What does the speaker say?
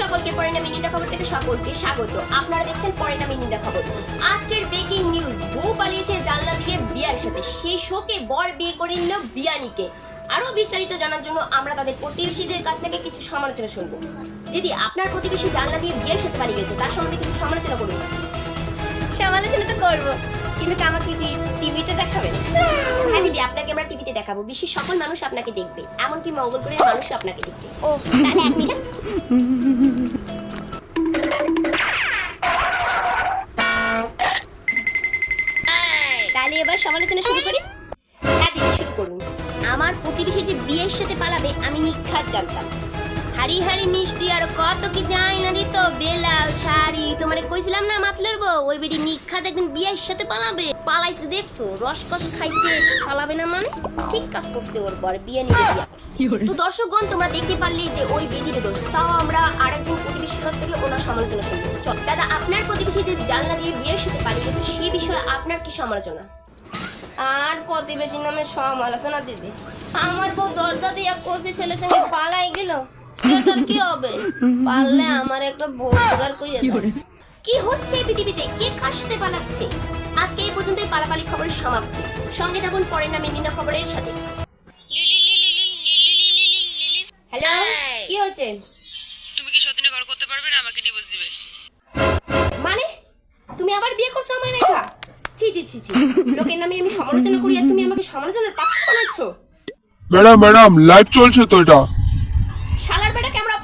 সকলকে পরিণামী নিন্দা খবর থেকে সকলকে স্বাগত। আপনারা দেখছেন পরিণামী নিন্দা খবর। আজকের ব্রেকিং নিউজ বউ পালিয়েছে জানলা দিয়ে বিয়ার সাথে। সেই শোকে বর বিয়ে করে নিল বিয়ানিকে। আরও বিস্তারিত জানার জন্য আমরা তাদের প্রতিবেশীদের কাছ থেকে কিছু সমালোচনা শুনব। দিদি আপনার প্রতিবেশী জানলা দিয়ে বিয়ের সাথে পালিয়ে গেছে তার সম্বন্ধে কিছু সমালোচনা করুন। সমালোচনা তো করব কিন্তু আমাকে টিভিতে দেখাবেন হ্যাঁ দিদি আপনাকে আমরা টিভিতে দেখাবো। বিশ্বের সকল মানুষ আপনাকে দেখবে এমনকি মঙ্গল গ্রহের মানুষও আপনাকে দেখবে। ও তাহলে এক মিনিট। তাহলে এবার সমালোচনা শুরু করি? হ্যাঁ দিদি শুরু করুন। আমার প্রতিবেশী যে বিয়ের সাথে পালাবে আমি নিখাত জানতাম। হাড়ি হাড়ি মিষ্টি আর কত কি যাই না দিত বেলাল শাড়ি। তোমারে কইছিলাম না মাতলের বউ? ওই বেটি নিখাত একদিন বিয়ের সাথে পালাবে। পালাইছে দেখছ? রসকস খাইছে। পালাবে না মানে? ঠিক কাজ করছে ওর পর বিয়ে নিয়ে বিয়ে করছে। তো দর্শকগণ তোমরা দেখতে পারলে যে ওই বেটির দোষ। তাও আমরা আরেকজন প্রতিবেশীর কাছ থেকে ওনার সমালোচনা শুনব। চল দাদা আপনার প্রতিবেশী যে জানলা দিয়ে বিয়ের সাথে পালিয়ে গেছে সেই বিষয়ে আপনার কি সমালোচনা? আর প্রতিবেশী নামে সমালোচনা দিদি আমার বউ দরজা দিয়ে কোচি ছেলের সঙ্গে পালাই গেল। সেটার কি হবে? পারলে আমার একটা বউ জোগাড় করিয়ে। কি হচ্ছে এই পৃথিবীতে? কে কার সাথে পালাচ্ছে? আজকে এই পর্যন্তই পালাপালি খবরের সমাপ্তি। সঙ্গে থাকুন পরের নামে নিন্দা খবরের সাথে। হ্যালো কি হচ্ছে? তুমি কি সতীনে ঘর করতে পারবে না? আমাকে ডিভোর্স দিবে। মানে? তুমি আবার বিয়ে করছ আমার ছি ছি ছি ছি। লোকের নামে আমি সমালোচনা করি আর তুমি আমাকে সমালোচনার পাত্র বানাচ্ছো। ম্যাডাম ম্যাডাম লাইভ চলছে তো এটা। শালার বেটা ক্যামেরা